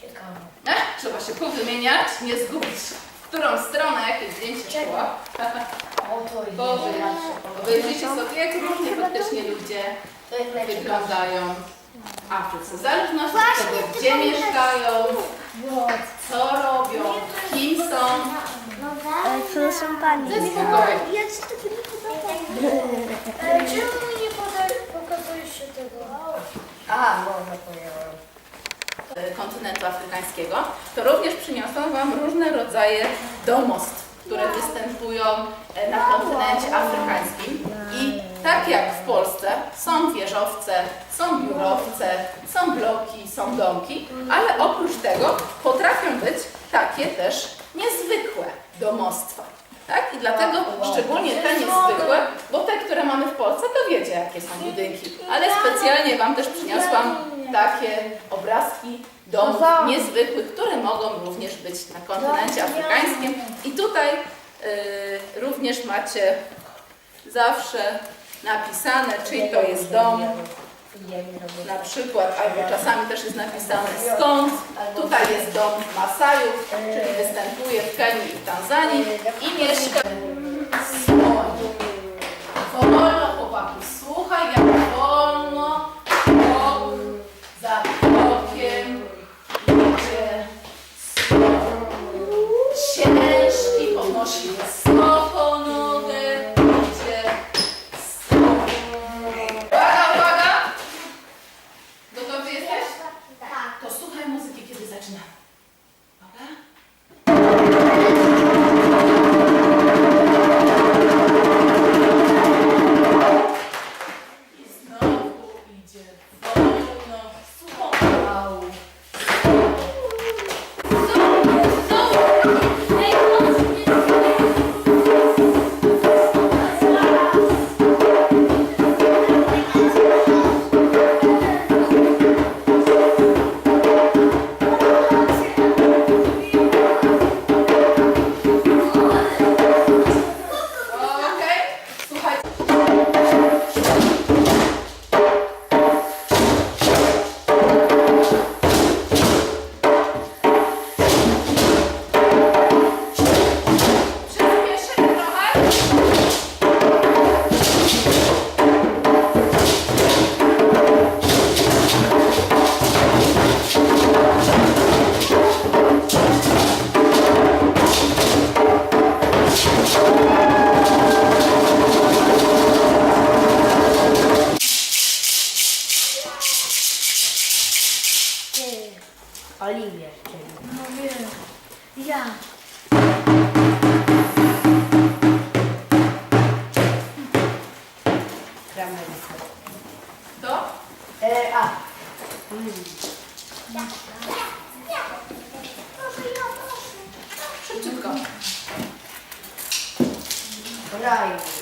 Ciekawe. E? Trzeba się powymieniać, nie zgubić. W którą stronę, jakie zdjęcie szło. O, to jest lepsze. Obejrzyjcie sobie, jak różnie faktycznie ludzie To jest lepsze. wyglądają w Afryce. W zależności od tego, gdzie mieszkają, co robią, kim są. Ale proszę pani. Spokojnie. Ja ci tego nie podoba. E, Czemu mi nie pokazujesz się tego? A, może pojęłam. E, kontynentu afrykańskiego, to również przyniosą Wam różne rodzaje domostw, które występują e, na kontynencie afrykańskim. I tak jak w Polsce są wieżowce, są biurowce, są bloki, są domki, ale oprócz tego potrafią być takie też niezwykłe domostwa. Tak? I dlatego szczególnie te niezwykłe, bo te, które mamy w Polsce, to wiecie, jakie są budynki. Ale specjalnie Wam też przyniosłam takie obrazki domów niezwykłych, które mogą również być na kontynencie afrykańskim. I tutaj y, również macie zawsze napisane, czyj to jest dom, na przykład, albo czasami też jest napisane skąd. Tutaj jest dom Masajów, czyli występuje w Kenii i w Tanzanii i mieszka słoń. Wolno chłopaku, sheets. Oliwier, czyli. No wiem. Ja. Kramerka. To? E, a. Szybciutko. Raj.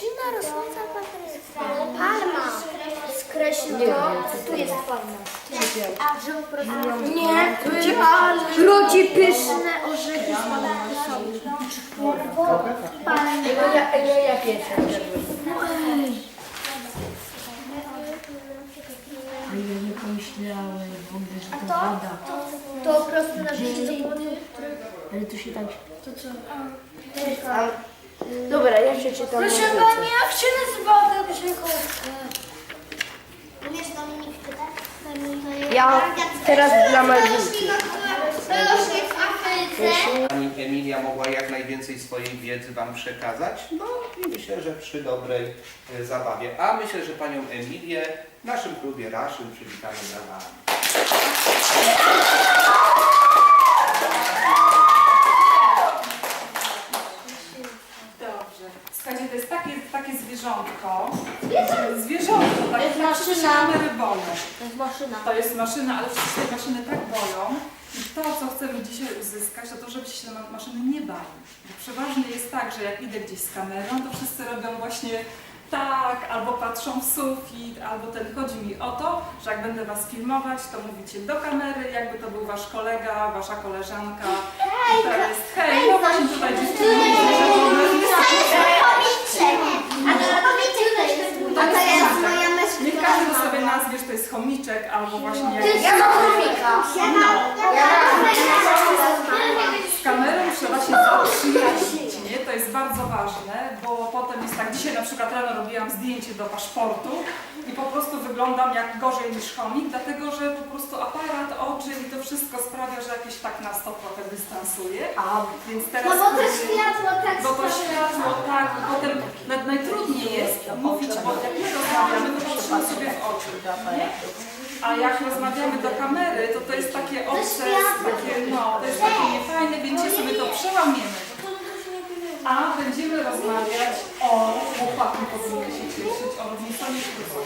Roślina rosnąca Palma. Skreśl to. Tu jest palma. A że Nie, to jest Rodzi pyszne orzechy z palmy. No ja, ja, ja pierwsza. A ja nie pomyślałem w ogóle, że to woda. To po prostu na życie Ale to się tak... Dobra, ja przeczytam. Proszę pani, jak się nazywa ta grzechowka? Umiesz Dominik pytać? Ja teraz dla Malwinki. Rośnie w Afryce. Pani Emilia mogła jak najwięcej swojej wiedzy Wam przekazać. No i myślę, że przy dobrej e, zabawie. A myślę, że Panią Emilię w naszym klubie Raszyn przywitamy brawami. Dobrze. Słuchajcie, to jest takie, takie zwierzątko. Zwierzątko, tak jak maszyna. mamy rybole. To jest maszyna. To jest maszyna, ale wszyscy tej maszyny tak boją. I to, co chcemy dzisiaj uzyskać, to to, żebyście się tej maszyny nie bali. Bo przeważnie jest tak, że jak idę gdzieś z kamerą, to wszyscy robią właśnie tak, albo patrzą w sufit, albo ten. Chodzi mi o to, że jak będę Was filmować, to mówicie do kamery, jakby to był Wasz kolega, Wasza koleżanka. I to jest hej, no właśnie tutaj dziewczyny to jest moja Niech każdy sobie nazwie, że to jest chomiczek albo właśnie jakiś... Ja mam chomika. Z kamerą trzeba się zaprzyjaźnić, nie? To jest bardzo ważne, bo potem jest tak, dzisiaj na przykład rano robiłam zdjęcie do paszportu i po prostu wyglądam jak gorzej niż chomik, dlatego że po prostu aparat, oczy i to wszystko sprawia, że jakieś tak to trochę dystansuje. A, więc teraz... No bo to światło tak Bo to światło, tak, potem naj, najtrudniej jest mówić, bo jak my rozmawiamy, to patrzymy sobie w oczy, nie? A jak rozmawiamy do kamery, to to jest takie obce, takie, no, to jest takie niefajne, więc się sobie to przełamiemy. A będziemy rozmawiać o chłopaku, powinny się cieszyć, o Robinsonie Crusoe.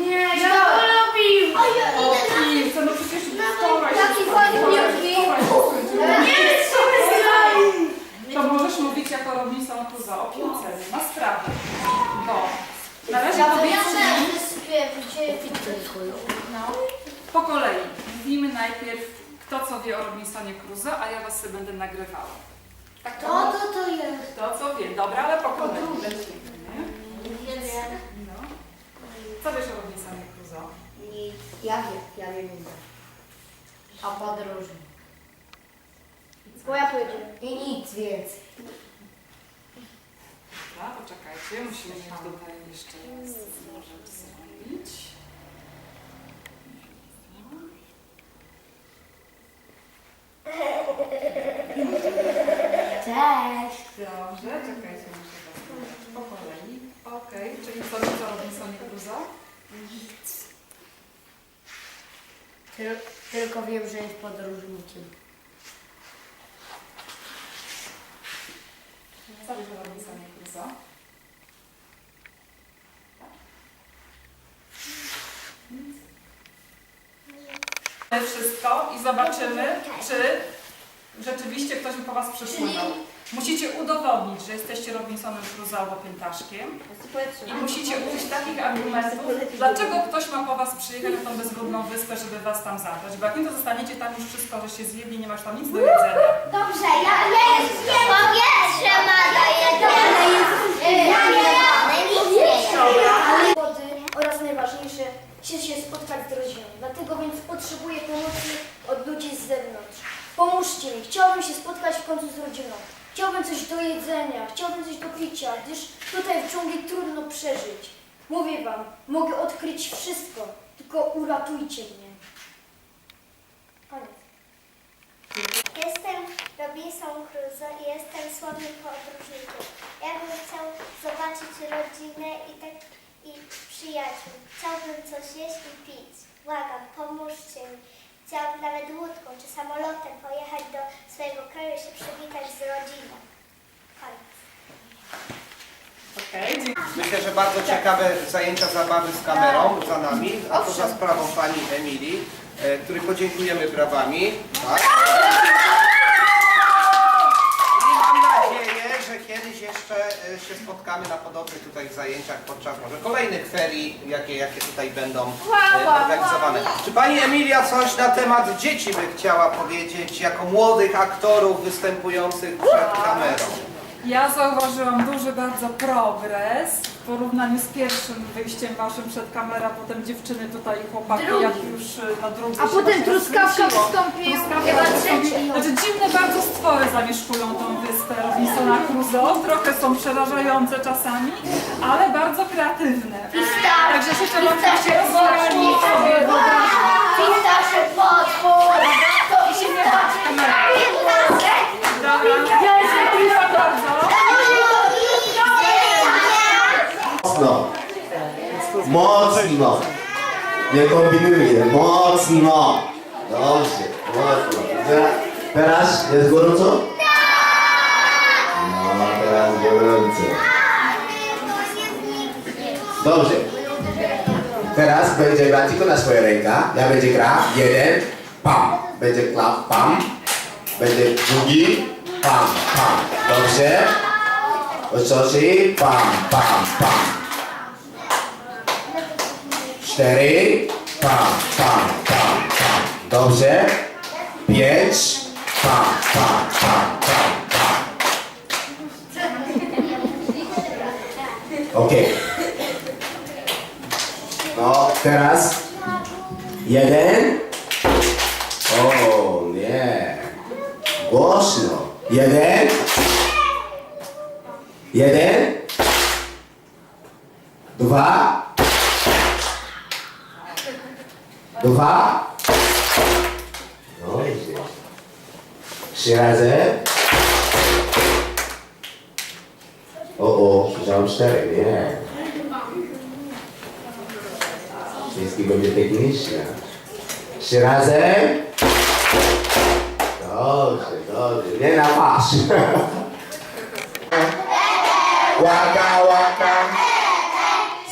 Nie, ja to lubił. O piłce, no przecież wczoraj się Taki skończyło, fajny wczoraj się skończyło. Nie, co my zrobili? To możesz mówić jako Robinson Crusoe o piłce, nie ma sprawy. Bo na razie powiedzcie mi, no, po kolei. Mówimy najpierw, kto co wie o Robinsonie Crusoe, a ja was sobie będę nagrywała. Tak to? To, to, to jest. Kto co wie, dobra, ale po kolei. Lecimy, nie? No. Co wiesz o Robinsonie Crusoe? Ja wiem, ja wiem. A podróży. Bo ja powiedziałem. I nic więcej. Dobra, poczekajcie, musimy tutaj jeszcze raz rzecz zrobić. Cześć. Dobrze, czekajcie, muszę po kolei. Okej, czyli co wiesz o Robinsonie Crusoe? Tyl, tylko wiem, że jest podróżnikiem. Co wiesz o Robinsonie Crusoe? Wszystko i zobaczymy, czy rzeczywiście ktoś by po Was przysłynął. Musicie udowodnić, że jesteście Robinsonem Crusoe albo Piętaszkiem i musicie użyć takich argumentów, dlaczego ktoś ma po Was przyjechać na tą bezludną wyspę, żeby Was tam zabrać. Bo jak nie, to zostaniecie tam już wszystko, że się zjedli, nie masz tam nic do jedzenia. Dobrze, ja, ja wiem. Powietrze ma nic nie jem. Wody oraz najważniejsze, się, się spotkać z rodziną. Dlatego więc potrzebuję pomocy od ludzi z zewnątrz. Pomóżcie mi, chciałbym się spotkać w końcu z rodziną. Chciałbym coś do jedzenia, chciałbym coś do picia, gdyż tutaj w dżungli trudno przeżyć. Mówię wam, mogę odkryć wszystko, tylko uratujcie mnie. Koniec. Jestem Robinson Crusoe i jestem słownym podróżnikiem. Ja bym chciał zobaczyć rodzinę i tak i przyjaciół. Chciałbym coś jeść i pić. Błagam, pomóżcie mi. Chciałabym nawet łódką czy samolotem pojechać do swojego kraju i się przywitać z rodziną. Koniec. Okej, Myślę, że bardzo ciekawe zajęcia zabawy z kamerą za nami, a to za sprawą pani Emilii, e, której podziękujemy brawami. Tak. I mam nadzieję, że kiedyś jeszcze e, się spotkamy na podobnych tutaj zajęciach podczas może kolejnych ferii, jakie, jakie tutaj będą e, organizowane. Czy pani Emilia coś na temat dzieci by chciała powiedzieć, jako młodych aktorów występujących przed kamerą? Ja zauważyłam duży bardzo progres w porównaniu z pierwszym wyjściem waszym przed kamerę, a potem dziewczyny tutaj i chłopaki, jak już y, na drugi A się potem właśnie truskawka rozkręciło. Truskawka chyba trzeci. Znaczy dziwne bardzo stwory zamieszkują tą wyspę Robinsona Crusoe. Trochę są przerażające czasami, ale bardzo kreatywne. Także się trzeba oczywiście rozwijali sobie wyobraźnię. Pistaszy potwór! I się nie patrzy kamera. Dobra, dziękuję bardzo. Mocno. Nie kombinuję. Mocno. Dobrze. Mocno. Teraz, jest gorąco? No, teraz gorąco. Dobrze. Teraz będzie grać tylko na swoje ręka. Ja będzie gra jeden, pam. Będzie klap, pam. Będzie drugi, pam, pam. Dobrze? Ochosi, pam, pam, pam. Cztery. Pa, pa, pa, pa. Dobrze. Pięć. Pa, pa, pa, pa, pa. Okej. Okay. No, teraz. Jeden. O, nie. Głośno. Jeden. Jeden. Dwa. Dwa. Dobrze. Trzy razy. O, o, słyszałem cztery, nie. Wszystkie będzie techniczne. Trzy razy. Dobrze, dobrze. Nie na pasz. Waka, waka.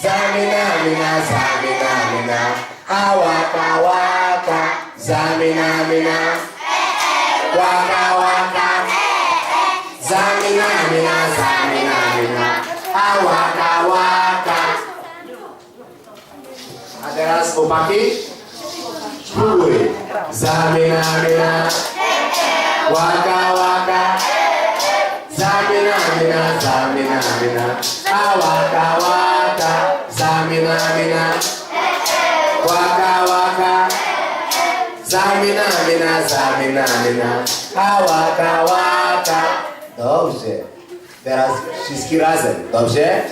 Zamina, mina, zamina, mina. A waka. Zamina, mina. Waka, waka. Zamina, mina, zamina, mina. A waka. A teraz chłopaki. Zamina, mina. Waka, waka. Zamina, mina, zamina, mina. A waka, waka. Zamina, mina. Waka, waka. Zamina, mina, zamina, mina. A waka, waka. Dobrze. Teraz wszyscy razem, dobrze?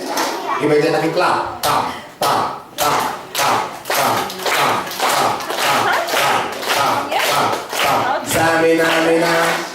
I będzie taki klap. Tam, tam, tam, tam, tam, tam, tam, tam, tam, tam, tam, tam. Zamina, mina.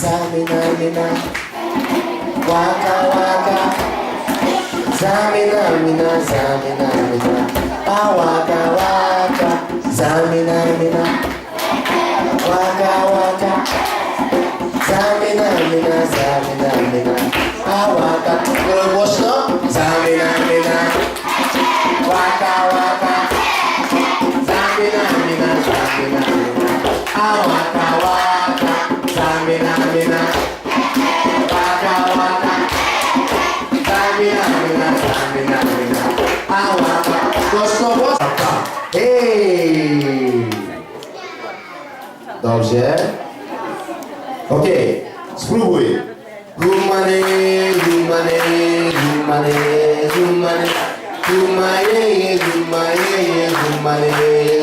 さみなみなわかわかざみなみなざみなみなあわかわかざみなみなわかわかざみなみなざみなみなあわかこれ帽子のざみなみなわかわかざみなみなみなみなあわか głośno. Hej! Dobrze. Okej, spróbuj. Gumane, gumane, gumane, gumane, gumane, gumane, gumane, gumane.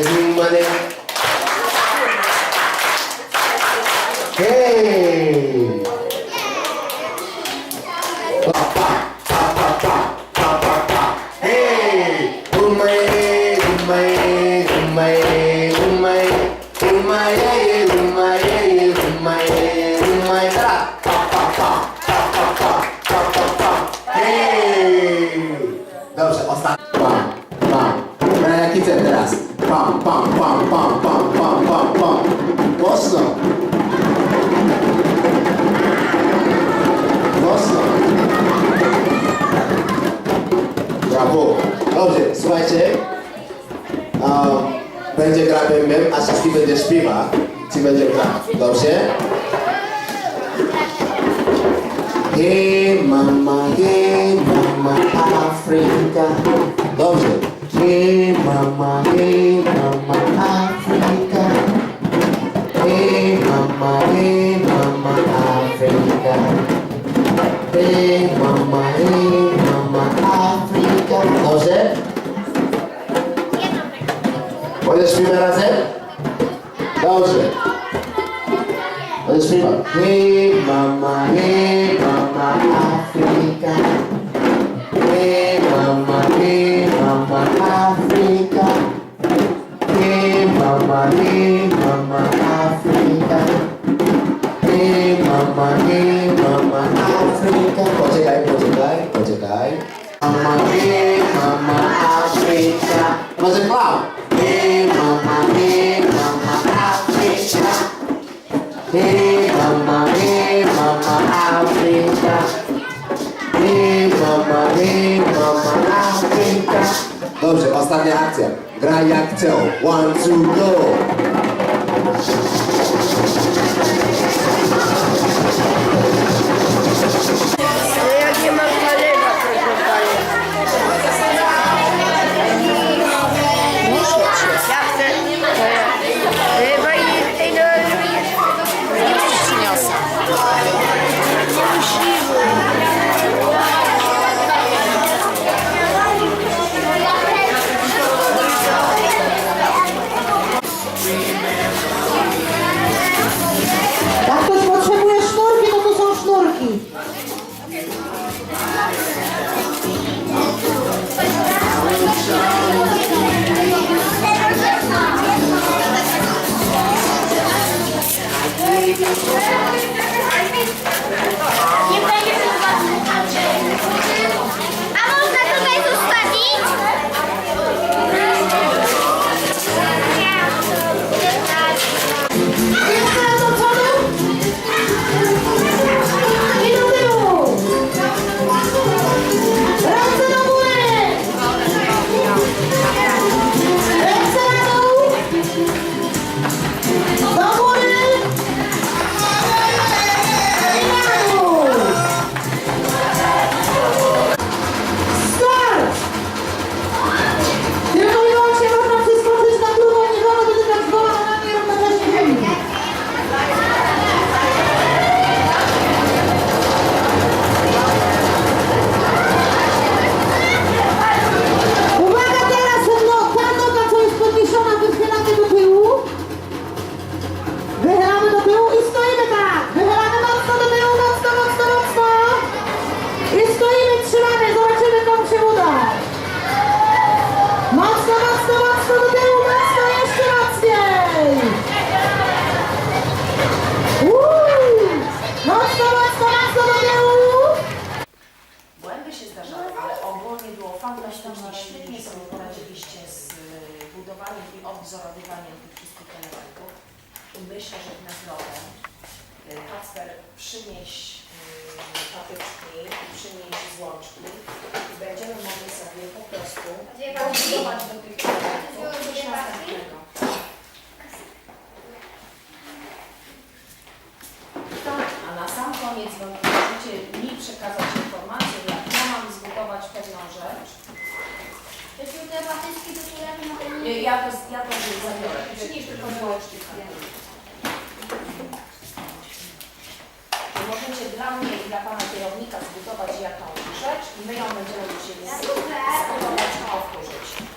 Słuchajcie. Um, będzie gra bębem, a Saski będzie śpiewa. Ci będzie gra. Dobrze? Hey mama, hey mama, Afrika. Dobrze. Hey mama, hey mama, Afrika. Hey mama, hey mama, Afrika. Hey mama, hey mama, Afrika. Dobrze? Mheshimiwa anasema Dawze. Mheshimiwa, hey mama, hey mama Africa. Hey mama, hey mama Africa. Hey mama, hey mama Africa. Hey mama, hey mama Afrika. Kote kai, kote kai, kote kai. Mama, hey mama Afrika. Was it loud? Dobrze, ostatnia akcja. Graj jak chcą. One, two, go. Złączki i będziemy mogli sobie po prostu dobudować do tych elementów coś następnego. Tak, a na sam koniec możecie mi przekazać informację, jak ja mam zbudować pewną rzecz. Jeśli te patyczki do których Nie, Ja to, ja to zabiorę. Przynieś tylko złączki. Możecie dla mnie i dla Pana kierownika zbudować jak rzecz i my ją będziemy musieli spróbować powtórzyć.